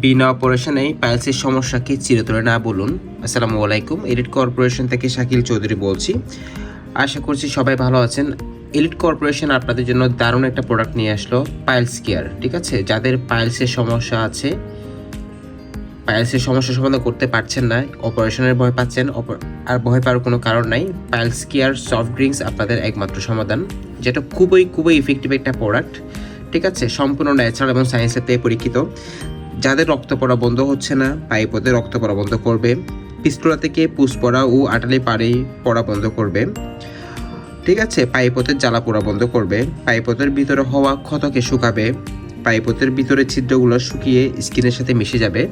বিনা অপারেশনে পাইলসের সমস্যাকে চিরতরে না বলুন। আসসালামু আলাইকুম এলিট কর্পোরেশন থেকে শাকিল চৌধুরী বলছি। আশা করছি সবাই ভালো আছেন। এলিট কর্পোরেশন আপনাদের জন্য দারুণ একটা প্রোডাক্ট নিয়ে আসলো পাইলস কেয়ার ঠিক আছে? যাদের পাইলসের সমস্যা আছে, পাইলসের সমস্যা সমাধান করতে পারছেন না অপারেশনের ভয় পাচ্ছেন আর ভয় পাওয়ার কোনো কারণ নাই। পাইলস কেয়ার সফট ড্রিঙ্কস আপনাদের একমাত্র সমাধান, যেটা খুবই খুবই ইফেক্টিভ একটা প্রোডাক্ট ঠিক আছে? সম্পূর্ণ ন্যাচারাল এবং সায়েন্সের থেকে পরীক্ষিত। যাদের রক্ত পড়া বন্ধ হচ্ছে না পাইপতে রক্ত পড়া বন্ধ করবে, পিস্তলা থেকে পুষ পড়া ও আটালি পাড়ে পড়া বন্ধ করবে। ঠিক আছে পাইপতের জ্বালা পোড়া বন্ধ করবে পাইপতের ভিতরে হওয়া ক্ষতকে শুকাবে পাইপতের ভিতরে ছিদ্রগুলো শুকিয়ে স্কিনের সাথে মিশে যাবে।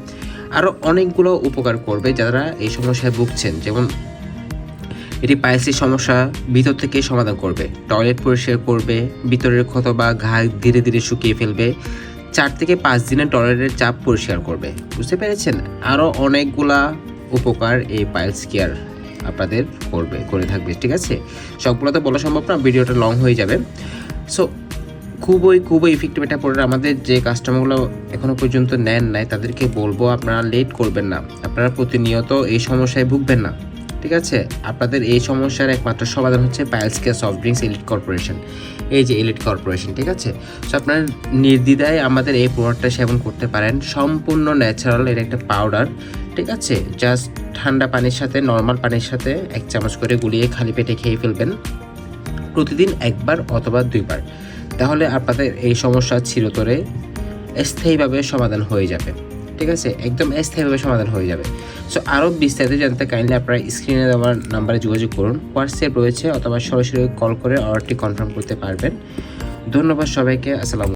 আরও অনেকগুলো উপকার করবে যারা এই সমস্যায় ভুগছেন, যেমন এটি পাইলসের সমস্যা ভিতর থেকে সমাধান করবে, টয়লেট পরিষ্কার করবে, ভিতরের ক্ষত বা ঘা ধীরে ধীরে শুকিয়ে ফেলবে চার থেকে পাঁচ দিনের টয়লেটের চাপ পরিষ্কার করবে। বুঝতে পেরেছেন? আরও অনেকগুলা উপকার এই পাইলস কেয়ার আপনাদের করবে, করে থাকবে, ঠিক আছে? সবগুলো তো বলা সম্ভব না, ভিডিওটা লং হয়ে যাবে। সো খুবই খুবই ইফেক্টিভ একটা প্রোডাক্ট আমাদের যে কাস্টমারগুলো এখনও পর্যন্ত নেন নাই, তাদেরকে বলব আপনারা লেট করবেন না। আপনারা প্রতিনিয়ত এই সমস্যায় ভুগবেন না। ঠিক আছে? আপনাদের এই সমস্যার একমাত্র সমাধান হচ্ছে piles care soft drinks elite corporation এই যে এলিট কর্পোরেশন ঠিক আছে? সো আপনারা নির্দ্বিধায় আমাদের এই প্রোডাক্টটা সেবন করতে পারেন। সম্পূর্ণ ন্যাচারাল এর একটা পাউডার ঠিক আছে? জাস্ট ঠান্ডা পানির সাথে নর্মাল পানির সাথে এক চামচ করে গুলিয়ে খালি পেটে খেয়ে ফেলবেন। প্রতিদিন একবার অথবা দুইবার। তাহলে আপনাদের এই সমস্যা চিরতরে স্থায়ীভাবে সমাধান হয়ে যাবে। ঠিক আছে? একদম স্থায়ীভাবে সমাধান হয়ে যাবে। সো আরও বিস্তারিত জানতে কাইন্ডলি আপনারা স্ক্রিনে দেওয়ার নাম্বারে যোগাযোগ করুন। হোয়াটসঅ্যাপ রয়েছে অথবা সরাসরি কল করে অর্ডারটি কনফার্ম করতে পারবেন। ধন্যবাদ সবাইকে। আসসালাম